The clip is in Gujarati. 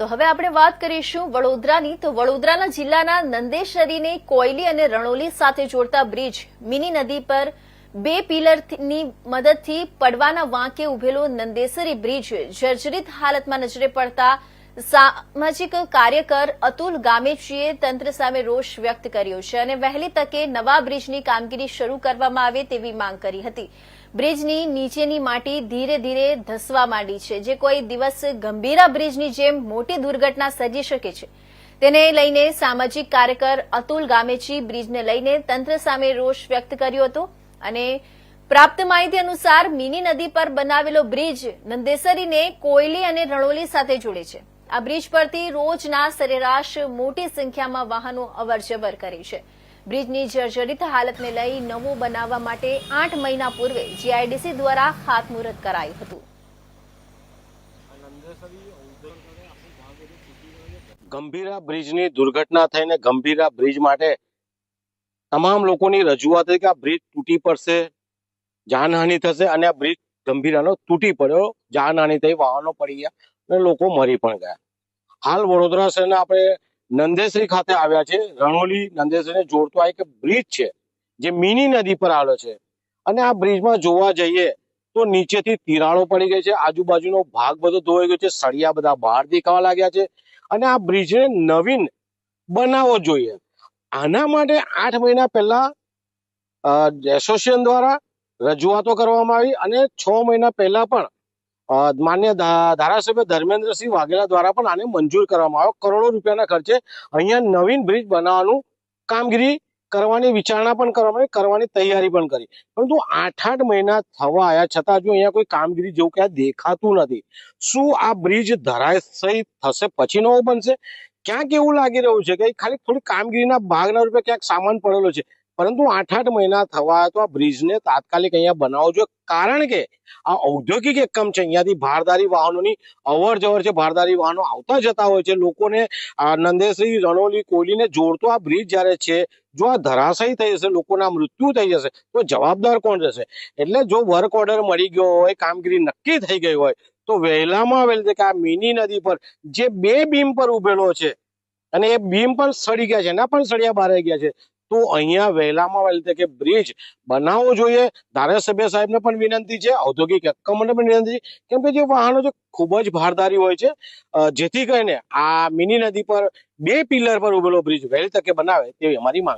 તો હવે આપણે વાત કરીશું વડોદરાની. તો વડોદરાના જિલ્લાના નંદેશ્વરીને કોયલી અને રણોલી સાથે જોડતા બ્રિજ મિની નદી પર બે પિલરની મદદથી પડવાના વાંકે ઉભેલો નંદેસરી બ્રિજ જર્જરિત હાલતમાં નજરે પડતા સામાજિક કાર્યકર અતુલ ગામેચીએ તંત્ર સામે રોષ વ્યક્ત કર્યો છે અને વહેલી તકે નવા બ્રિજની કામગીરી શરૂ કરવામાં આવે તેવી માંગ કરી હતી. બ્રિજની નીચેની માટી ધીરે ધીરે ધસવા માંડી છે. જે કોઈ દિવસ ગંભીરા બ્રિજની જેમ મોટી દુર્ઘટના સર્જી શકે છે. તેને લઈને સામાજિક કાર્યકર અતુલ ગામેચી બ્રિજને લઈને તંત્ર સામે રોષ વ્યક્ત કર્યો હતો અને પ્રાપ્ત માહિતી અનુસાર મિની નદી પર બનાવેલો બ્રિજ નંદેસરીને કોયલી અને રણોલી સાથે જોડે છે. આ બ્રિજ પરથી રોજના સરેરાશ મોટી સંખ્યામાં વાહનો અવરજવર કરે છે. બ્રિજની જર્જરિત હાલતને લઈ નવો બનાવવા માટે આઠ મહિના પૂર્વે જીઆઈડીસી દ્વારા ખાતમુહૂર્ત કરાયું હતું. ગંભીરા બ્રિજની દુર્ઘટના થઈને ગંભીરા બ્રિજ માટે તમામ લોકોની રજૂઆત હતી કે આ બ્રિજ તૂટી પડશે, જાનહાનિ થશે અને આ બ્રિજ ગંભીરાનો તૂટી પડ્યો, જાનહાનિ થઈ વાહનો પડી ગયા. અને લોકો મરી પણ ગયા. હાલ વડોદરા શહેરના આપણે નંદેશ્રી ખાતે આવ્યા છે રણોલી નંદેશ્રીને જોડતો આ એક બ્રિજ છે, જે મિની નદી પર આવેલો છે. અને આ બ્રિજમાં જોવા જઈએ તો નીચેથી તિરાડો પડી ગઈ છે. આજુબાજુનો ભાગ બધો ધોવાઈ ગયો છે. સળિયા બધા બહાર દેખાવા લાગ્યા છે. અને આ બ્રિજને નવીન બનાવવો જોઈએ. આના માટે આઠ મહિના પહેલા એસોસિએશન દ્વારા રજૂઆતો કરવામાં આવી અને છ મહિના પહેલા પણ માન્ય ધારાસભ્ય ધર્મેન્દ્રસિંહ વાઘેલા દ્વારા પણ આને મંજૂર કરવામાં આવ્યો. કરોડો રૂપિયાના ખર્ચે અહીંયા નવીન બ્રિજ બનાવવાનું કામગીરી કરવાની, વિચારણા પણ કરવામાં કરવાની તૈયારી પણ કરી. પરંતુ આઠ આઠ મહિના થવા આવ્યા છતાં હજુ અહીંયા કોઈ કામગીરી જેવું ક્યાં દેખાતું નથી. શું આ બ્રિજ ધરાશયી થશે? પછી નવો બનશે. ક્યાંક એવું લાગી રહ્યું છે કે ખાલી થોડી કામગીરીના ભાગના રૂપે ક્યાંક સામાન પડેલો છે. પરંતુ આઠ આઠ મહિના થવા તો આ બ્રિજને તાત્કાલિક અહીંયા બનાવવો જોઈએ. કારણ કે આ ઔદ્યોગિક એકમ છે. અહીંયાથી ભારદારી વાહનોની અવર જવર છે. ભારદારી વાહનો આવતા જતા હોય છે. લોકોને નંદેશ્રી, રણોલી કોયલીને જોડતો આ બ્રિજ જ્યારે છે, જો આ ધરાશયી થઈ જશે, લોકોના મૃત્યુ થઈ જશે, તો જવાબદાર કોણ રહેશે? એટલે જો વર્ક ઓર્ડર મળી ગયો હોય, કામગીરી નક્કી થઈ ગઈ હોય, તો વહેલામાં વહેલી તકે આ મિની નદી પર જે બે બીમ પર ઉભેલો છે અને એ બીમ પણ સડી ગયા છે, એના પણ સળિયા બહાર ગયા છે તો અહીંયા વહેલામાં વહેલી તકે બ્રિજ બનાવવો જોઈએ. ધારાસભ્ય સાહેબને પણ વિનંતી છે, ઔદ્યોગિક એકમોને પણ વિનંતી છે, કેમ કે જે વાહનો છે ખૂબ જ ભારદારી હોય છે. જેથી કરીને આ મિની નદી પર બે પિલર પર ઉભેલો બ્રિજ વહેલી તકે બનાવે તેવી અમારી માંગ